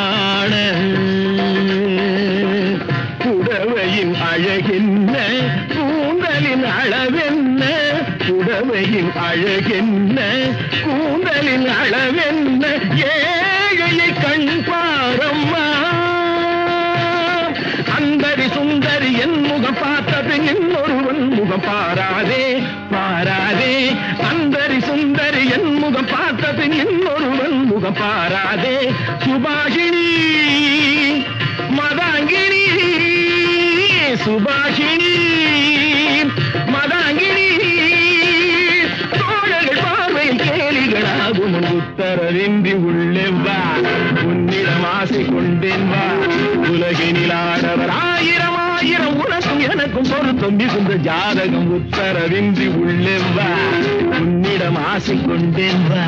காண புடவையின் அழகென்ன கூந்தலின் அளவென்ன? புடவையின் அழகென்ன கூந்தலின் அளவென்ன? ஏழையை கண் பாரம்மா. அந்தரி சுந்தரி என் முகம் பார்த்தது இன்னொருவன் முகம் பாராதே பாராதே. அந்தரி சுந்தரி என் முகம் பார்த்தது இன்னொரு முகம் பாராதே சுபாஷினி மதாங்கினி சுபாஷினி மதாங்கினி. தோழர்கள் பார்வையில் கேலிகளாகும். உத்தரவின்றி உள்ளே வா உன்னிடம் ஆசை கொண்டேன் வா உலகினில் ஆடவர் ஆயிரம் ஆயிரம் உனக்கும் எனக்கும் பொருத்தம் மிகுந்த ஜாதகம். உத்தரவின்றி உள்ளே வா உன்னிடம் ஆசை கொண்டேன் வா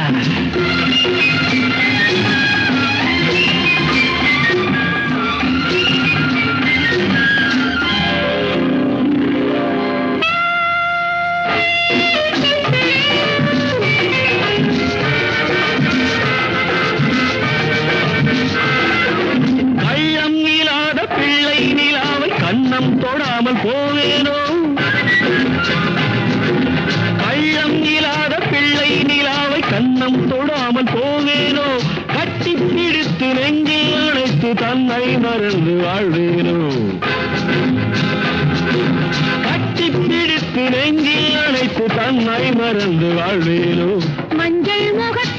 பிள்ளை கண்ணம் தொடாமல் போவேனோ? பிடித்து நெஞ்சில் அணைத்து தன்னை மறந்து வாழ்வேனோ? கட்டி பிடித்து நெஞ்சில் அணைத்து தன்னை மறந்து வாழ்வேனோ? மஞ்சள் முகத்தை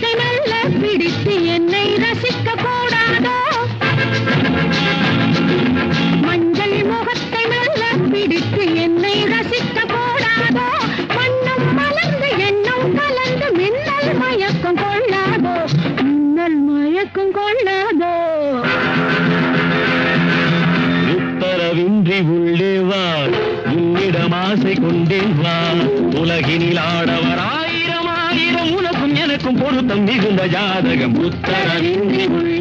உன்னிடம் ஆசை கொண்டேன் வா உலகினில் ஆடவர் ஆயிரம் ஆயிரம் உனக்கும் எனக்கும் பொருத்தம் மிகுந்த ஜாதகம். உத்தரவின்றி உள்ள